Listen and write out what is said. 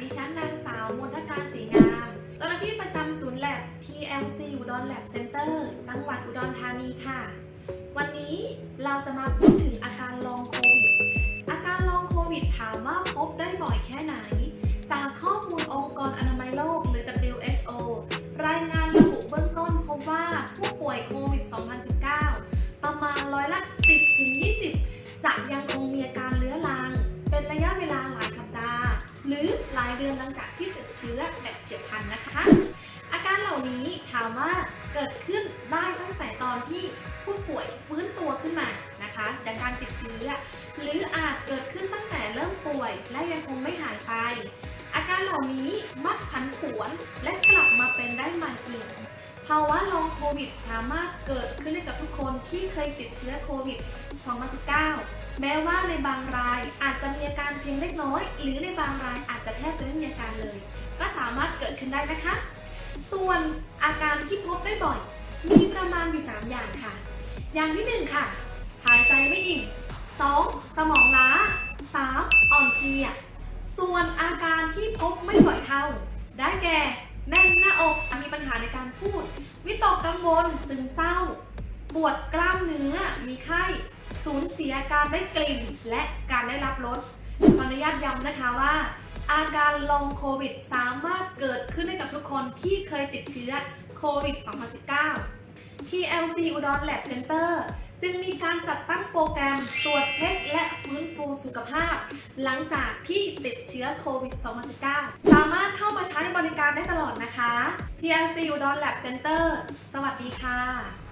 ดิฉันนางสาวมนทการศรีงามเจ้าหน้าที่ประจำศูนย์แลบ PLC อุดรแลบเซ็นเตอร์จังหวัดอุดรธานีค่ะ วันนี้เราจะมาพูดถึงอาการลองโควิด อาการลองโควิดถามว่าพบได้บ่อยแค่ไหน จากข้อมูลองค์กรอนามัยโลกหรือ WHO รายงานระบุเบื้องต้นพบว่าผู้ป่วยโควิด 2019 ประมาณร้อยละ 10ถึง20 จะยังคง เดือนหลังจากที่ติดเชื้อแบบเฉียบพลันนะคะ อาการเหล่านี้ถามว่าเกิดขึ้นได้ตั้งแต่ตอนที่ผู้ป่วยฟื้นตัวขึ้นมานะคะจากการติดเชื้อ หรืออาจเกิดขึ้นตั้งแต่เริ่มป่วยและยังคงไม่หายไป อาการเหล่านี้มักผันผวนและกลับมาเป็นได้ใหม่อีกภาวะลองโควิดสามารถเกิดขึ้นได้กับทุกคนที่เคยติดเชื้อโควิด 2019 แม้ว่าในบางรายอาจจะมีอาการ เพียงเล็กน้อย หรือในบางรายอาจจะแทบจะไม่มีอาการเลย ก็สามารถเกิดขึ้นได้นะคะ ส่วนอาการที่พบได้บ่อย มีประมาณอยู่ 3 อย่างค่ะ อย่างที่ 1 ค่ะ หายใจไม่อิ่ม 2. สมองล้า 3. อ่อนเพลีย ส่วนอาการที่พบไม่บ่อยเท่า ได้แก่แน่นหน้าอกมีปัญหาในการพูด วิตกกังวลซึมเศร้า ปวดกล้ามเนื้อ มีไข้ สูญเสียการได้กลิ่น และการได้รับรส ขออนุญาตย้ำนะคะว่า อาการลองโควิดสามารถเกิดขึ้นได้กับทุกคนที่เคยติดเชื้อโควิด 2019 TLC อุดร Lab Center จึงมีการจัดตั้งโปรแกรมตรวจเช็คและฟื้นฟูสุขภาพ หลังจากที่ติดเชื้อโควิด 2019 สามารถเข้ามาใช้บริการได้ตลอดนะคะ TLC อุดร Lab Center สวัสดีค่ะ